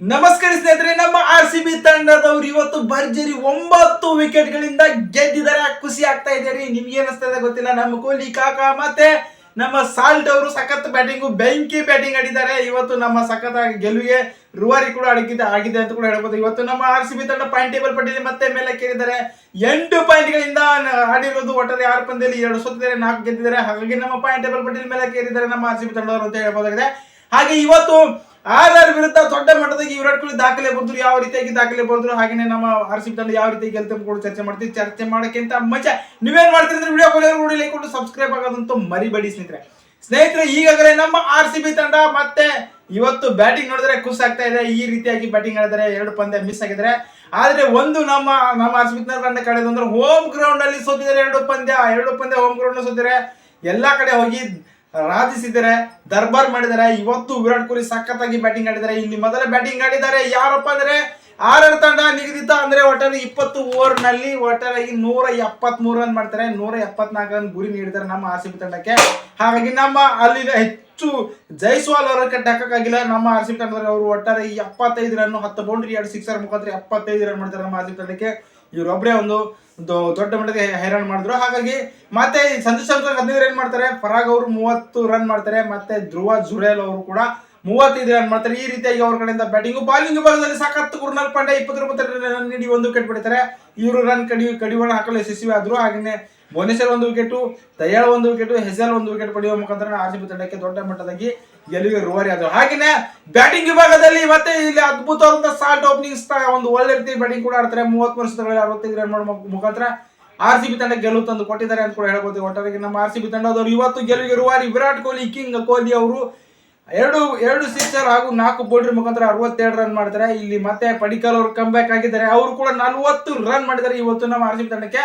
ನಮಸ್ಕಾರ ಸ್ನೇಹಿತರೆ, ನಮ್ಮ ಆರ್ ಸಿ ಬಿ ತಂಡದವರು ಇವತ್ತು ಭರ್ಜರಿ ಒಂಬತ್ತು ವಿಕೆಟ್ ಗಳಿಂದ ಗೆದ್ದಿದ್ದಾರೆ. ಖುಷಿ ಆಗ್ತಾ ಇದೆ ರೀ. ನಿಮ್ಗೆ ಏನಿಸ್ತಾ ಇದೆ ಗೊತ್ತಿಲ್ಲ. ನಮ್ಮ ಕೊಹ್ಲಿ ಕಾಕಾ ಮತ್ತೆ ನಮ್ಮ ಸಾಲ್ಟ್ ಅವರು ಸಖತ್ ಬ್ಯಾಟಿಂಗು ಬೆಂಕಿ ಬ್ಯಾಟಿಂಗ್ ಆಡಿದ್ದಾರೆ. ಇವತ್ತು ನಮ್ಮ ಸಖತ್ ಗೆಲುವಿಗೆ ರುವಾರಿ ಕೂಡ ಅಡಗಿದೆ ಆಗಿದೆ ಅಂತ ಕೂಡ ಹೇಳ್ಬೋದು. ಇವತ್ತು ನಮ್ಮ ಆರ್ ಸಿ ಬಿ ತಂಡ ಪಾಯಿಂಟ್ ಟೇಬಲ್ ಪಟ್ಟಿಯಲ್ಲಿ ಮತ್ತೆ ಮೇಲೆ ಕೇಳಿದ್ದಾರೆ ಎಂಟು ಪಾಯಿಂಟ್ ಗಳಿಂದ ಆಡಿರೋದು ಒಟ್ಟಾರೆ ಆರು ಪಂದ್ಯದಲ್ಲಿ ಎರಡು ಸೋತಿದ್ದಾರೆ, ನಾಲ್ಕು ಗೆದ್ದಿದ್ದಾರೆ. ಹಾಗಾಗಿ ನಮ್ಮ ಪಾಯಿಂಟ್ ಟೇಬಲ್ ಪಟ್ಟಿಯಲ್ಲಿ ಮೇಲೆ ಕೇಳಿದ್ದಾರೆ ನಮ್ಮ ಆರ್ ಸಿ ಬಿ ತಂಡದವರು ಅಂತ ಹೇಳ್ಬೋದಾಗಿದೆ. ಹಾಗೆ ಇವತ್ತು ಆರ್ ವಿರುದ್ಧ ದೊಡ್ಡ ಮಟ್ಟದಾಗ ವಿರಾಟ್ ಕೊಹ್ಲಿ ದಾಖಲೆ ಬಂದ್ರು, ಯಾವ ರೀತಿಯಾಗಿ ದಾಖಲೆ ಬಂದ್ರು, ಹಾಗೇನೆ ನಮ್ಮ ಆರ್ ತಂಡ ಯಾವ ರೀತಿ ಗೆಲ್ತ ಕೂಡ ಚರ್ಚೆ ಮಾಡ್ತೀವಿ. ಚರ್ಚೆ ಮಾಡೋಕ್ಕಿಂತ ಮಜಾ ನೀವೇನ್ ಮಾಡ್ತೀರಿ ಅಂದ್ರೆ ವಿಡಿಯೋ ನೋಡಿ ಲೈಕ್ ಕೊಟ್ಟು ಸಬ್ಸ್ಕ್ರೈಬ್ ಆಗೋದಂತೂ ಮರಿಬೇಡಿ ಸ್ನೇಹಿತರೆ. ಸ್ನೇಹಿತರೆ, ಈಗಾಗಲೇ ನಮ್ಮ ಆರ್ ಸಿ ಬಿ ತಂಡ ಮತ್ತೆ ಇವತ್ತು ಬ್ಯಾಟಿಂಗ್ ನೋಡಿದ್ರೆ ಖುಷಿ ಆಗ್ತಾ ಇದೆ. ಈ ರೀತಿಯಾಗಿ ಬ್ಯಾಟಿಂಗ್ ಆಡಿದರೆ ಎರಡು ಪಂದ್ಯ ಮಿಸ್ ಆಗಿದ್ರೆ. ಆದ್ರೆ ಒಂದು ನಮ್ಮ ನಮ್ಮ ಆರ್ ಸಿ ಬಿ ತಂಡ ಕಳೆದು ಅಂದ್ರೆ ಹೋಮ್ ಗ್ರೌಂಡ್ ಅಲ್ಲಿ ಸೋತಿದ್ದಾರೆ ಎರಡು ಪಂದ್ಯ ಎರಡು ಪಂದ್ಯ ಹೋಮ್ ಗ್ರೌಂಡ್ ಸೋತಿದ್ದಾರೆ ಎಲ್ಲಾ ಕಡೆ ಹೋಗಿ ರಾಜಿಸಿದ್ದಾರೆ ದರ್ಬಾರ್ ಮಾಡಿದ್ದಾರೆ ಇವತ್ತು ವಿರಾಟ್ ಕೊಹ್ಲಿ ಸಖತ್ತಾಗಿ ಬ್ಯಾಟಿಂಗ್ ಆಡಿದ್ದಾರೆ ಇಲ್ಲಿ ಮೊದಲೇ ಬ್ಯಾಟಿಂಗ್ ಆಡಿದ್ದಾರೆ, ಯಾರಪ್ಪ ಅಂದ್ರೆ ಆರ್ ತಂಡ ನಿಗದಿತ ಅಂದ್ರೆ ಒಟ್ಟಾರೆ ಇಪ್ಪತ್ತು ಓವರ್ನಲ್ಲಿ ಒಟ್ಟಾರೆಯಾಗಿ ನೂರ ಎಪ್ಪತ್ತ್ ಮೂರು ರನ್ ಮಾಡ್ತಾರೆ, ನೂರ ಎಪ್ಪತ್ನಾಲ್ಕು ರನ್ ಗುರಿ ನೀಡಿದ್ದಾರೆ ನಮ್ಮ ಆರ್ ತಂಡಕ್ಕೆ. ಹಾಗಾಗಿ ನಮ್ಮ ಅಲ್ಲಿ ಹೆಚ್ಚು ಜೈಸ್ವಾಲ್ ಅವರ ಕಟ್ಟಕ್ಕಾಗಿಲ್ಲ ನಮ್ಮ ಆರ್ ಸಿ ಅವರು ಒಟ್ಟಾರೆ ಈ ಎಪ್ಪತ್ತೈದು ರನ್ ಹತ್ತು ಬೌಂಡ್ರಿ ಎರಡು ಸಿಕ್ಸರ್ ಮುಖಾಂತರ ಎಪ್ಪತ್ತೈದು ರನ್ ಮಾಡ್ತಾರೆ ನಮ್ಮ ಆರ್ ತಂಡಕ್ಕೆ. ಇವರೊಬ್ಬರೇ ಒಂದು ದೊಡ್ಡ ಮಟ್ಟದ ಹೈರಾಣ ಮಾಡಿದ್ರು. ಹಾಗಾಗಿ ಮತ್ತೆ ಸಂಜು ಸ್ಯಾಮ್ಸನ್ ಹದಿನೈದು ರನ್ ಮಾಡ್ತಾರೆ? ಫರಾಗ್ ಅವರು ಮೂವತ್ತು ರನ್ ಮಾಡ್ತಾರೆ. ಮತ್ತೆ ಧ್ರುವ ಜುರೇಲ್ ಅವರು ಕೂಡ ಮೂವತ್ತೈದು ರನ್ ಮಾಡ್ತಾರೆ. ಈ ರೀತಿಯಾಗಿ ಅವ್ರ ಕಡೆಯಿಂದ ಬ್ಯಾಟಿಂಗ್ ಬಾಲಿಂಗ್ ವಿಭಾಗದಲ್ಲಿ ಸಖತ್ ಕುರ್ನಲ್ ಪಾಂಡೆ ಇಪ್ಪತ್ತೊಂಬತ್ತೆರಡು ರನ್ ನೀಡಿ ಒಂದು ವಿಕೆಟ್ ಬಿಡ್ತಾರೆ. ಇವರು ರನ್ ಕಡಿ, ಕಡಿವಾಣ ಹಾಕಲು ಯಶಸ್ವಿ ಆದ್ರು. ಹಾಗೆಯೇ ಭುವನೇಶ್ವರ್ ಒಂದು ವಿಕೆಟು ದಯಾಳ್ ಒಂದು ವಿಕೆಟು ಹೆಸಲ್ ಒಂದು ವಿಕೆಟ್ ಪಡೆಯುವ ಮುಖಾಂತರ ಆರ್ ಸಿ ಬಿ ತಂಡಕ್ಕೆ ದೊಡ್ಡ ಮಟ್ಟದಾಗಿ ಗೆಲುವಿಗೆ ರೂವಾರಿ ಆದರು. ಹಾಗೆಯೇ ಬ್ಯಾಟಿಂಗ್ ವಿಭಾಗದಲ್ಲಿ ಮತ್ತೆ ಇಲ್ಲಿ ಅದ್ಭುತವಾದಂತಹ ಸಾಲ್ಟ್ ಓಪನಿಂಗ್ಸ್ ಒಂದು ಒಳ್ಳೆ ರೀತಿ ಬ್ಯಾಟಿಂಗ್ ಕೂಡ ಆಡ್ತಾರೆ. ಮೂವತ್ತು ವರ್ಷದಲ್ಲಿ ಅರವತ್ತೈದು ರನ್ ಮಾಡುವ ಮುಖಾಂತರ ಆರ್ ಸಿ ಬಿ ತಂಡ ಗೆಲುವು ತಂದು ಕೊಟ್ಟಿದ್ದಾರೆ ಅಂತ ಕೂಡ ಹೇಳ್ಬೋದು. ಒಟ್ಟಾರೆ ನಮ್ಮ ಆರ್ ಸಿ ಬಿ ತಂಡದವರು ಇವತ್ತು ಗೆಲುವಿಗೆ ರೂವಾರಿ. ವಿರಾಟ್ ಕೊಹ್ಲಿ, ಕಿಂಗ್ ಕೊಹ್ಲಿ ಅವರು ಎರಡು ಎರಡು ಸಿಕ್ಸರ್ ಹಾಗೂ ನಾಲ್ಕು ಬೌಂಡ್ರಿ ಮುಖಾಂತರ ಅರವತ್ತೆರಡು ರನ್ ಮಾಡ್ತಾರೆ. ಇಲ್ಲಿ ಮತ್ತೆ ಪಡಿಕಲ್ ಅವರು ಕಮ್ ಬ್ಯಾಕ್ ಆಗಿದ್ದಾರೆ. ಅವರು ಕೂಡ ನಲ್ವತ್ತು ರನ್ ಮಾಡಿದ್ದಾರೆ. ಇವತ್ತು ನಮ್ಮ ಆರ್ ಸಿ ಬಿ ತಂಡಕ್ಕೆ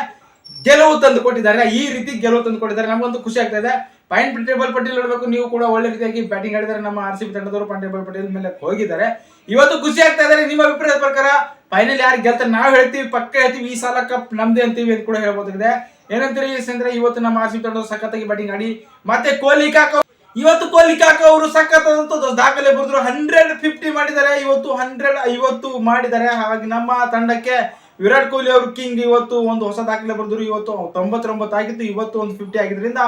ಗೆಲುವು ತಂದು ಕೊಟ್ಟಿದ್ದಾರೆ ಈ ರೀತಿ ಗೆಲುವು ತಂದು ಕೊಟ್ಟಿದ್ದಾರೆ ನಮಗಂತೂ ಖುಷಿ ಆಗ್ತಾ ಇದೆ. ಪಾಯಿಂಟ್ ಟೇಬಲ್ ಪಟ್ಟಿಲ್ ನೋಡಬೇಕು ನೀವು ಕೂಡ ಒಳ್ಳೆ ರೀತಿಯಾಗಿ ಬ್ಯಾಟಿಂಗ್ ಆಡಿದ್ದಾರೆ ನಮ್ಮ ಆರ್ ಸಿ ಬಿ ತಂಡದವರು ಪಾಯಿಂಟ್ ಟೇಬಲ್ ಮೇಲೆ ಹೋಗಿದ್ದಾರೆ. ಇವತ್ತು ಖುಷಿ ಆಗ್ತಾ ಇದ್ದಾರೆ ನಿಮ್ಮ ಅಭಿಪ್ರಾಯದ ಪ್ರಕಾರ ಫೈನಲ್ ಯಾರು ಗೆಲ್ತಾರೆ? ನಾವು ಹೇಳ್ತೀವಿ, ಪಕ್ಕ ಹೇಳ್ತೀವಿ, ಈ ಸಾಲ ಕಪ್ ನಮ್ದೇ ಅಂತೀವಿ ಅಂತ ಕೂಡ ಹೇಳ್ಬೋದಾಗಿದೆ. ಏನಂತೀರಿ ಅಂದ್ರೆ ಇವತ್ತು ನಮ್ಮ ಆರ್ ಸಿ ಬಿ ತಂಡದ ಸಖತ್ತಾಗಿ ಬ್ಯಾಟಿಂಗ್ ಆಡಿ, ಮತ್ತೆ ಕೊಹ್ಲಿ ಕಾಕ ಇವತ್ತು ಕೊಹ್ಲಿ ಕಾಕ ಅವರು ಸಖತ್ ದಾಖಲೆ ಬರೆದ್ರು ಹಂಡ್ರೆಡ್ ಫಿಫ್ಟಿ ಮಾಡಿದ್ದಾರೆ, ಇವತ್ತು ಹಂಡ್ರೆಡ್ ಐವತ್ತು ಮಾಡಿದ್ದಾರೆ. ಹಾಗಾಗಿ ನಮ್ಮ ತಂಡಕ್ಕೆ ವಿರಾಟ್ ಕೊಹ್ಲಿ ಅವರು ಕಿಂಗ್ ಇವತ್ತು ಒಂದು ಹೊಸ ದಾಖಲೆ ಬರೆದ್ರು. ಇವತ್ತು ತೊಂಬತ್ತೊಂಬತ್ತು ಆಗಿತ್ತು, ಇವತ್ತು ಒಂದು ಫಿಫ್ಟಿ ಆಗಿದ್ರಿಂದ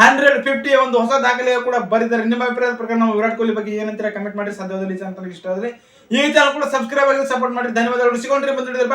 ಹಂಡ್ರೆಡ್ ಫಿಫ್ಟಿ ಒಂದು ಹೊಸ ದಾಖಲೆ ಕೂಡ ಬರೆದಿದ್ದಾರೆ. ನಿಮ್ಮ ಅಭಿಪ್ರಾಯದ ಪ್ರಕಾರ ನಾವು ವಿರಾಟ್ ಕೊಹ್ಲಿ ಬಗ್ಗೆ ಏನಂತೀರಾ? ಕಮೆಂಟ್ ಮಾಡಿ ಸಾಧ್ಯವಾದಲ್ಲಿ ಇಷ್ಟ ಆದ್ರೆ ಈ ಚಾನಲ್ ಕೂಡ ಸಬ್ಸ್ಕ್ರೈಬ್ ಆಗಿ ಸಪೋರ್ಟ್ ಮಾಡಿ. ಧನ್ಯವಾದಗಳು. ಸಿಗೊಂಡ್ರಿ ಬಂದಿದ್ದಾರೆ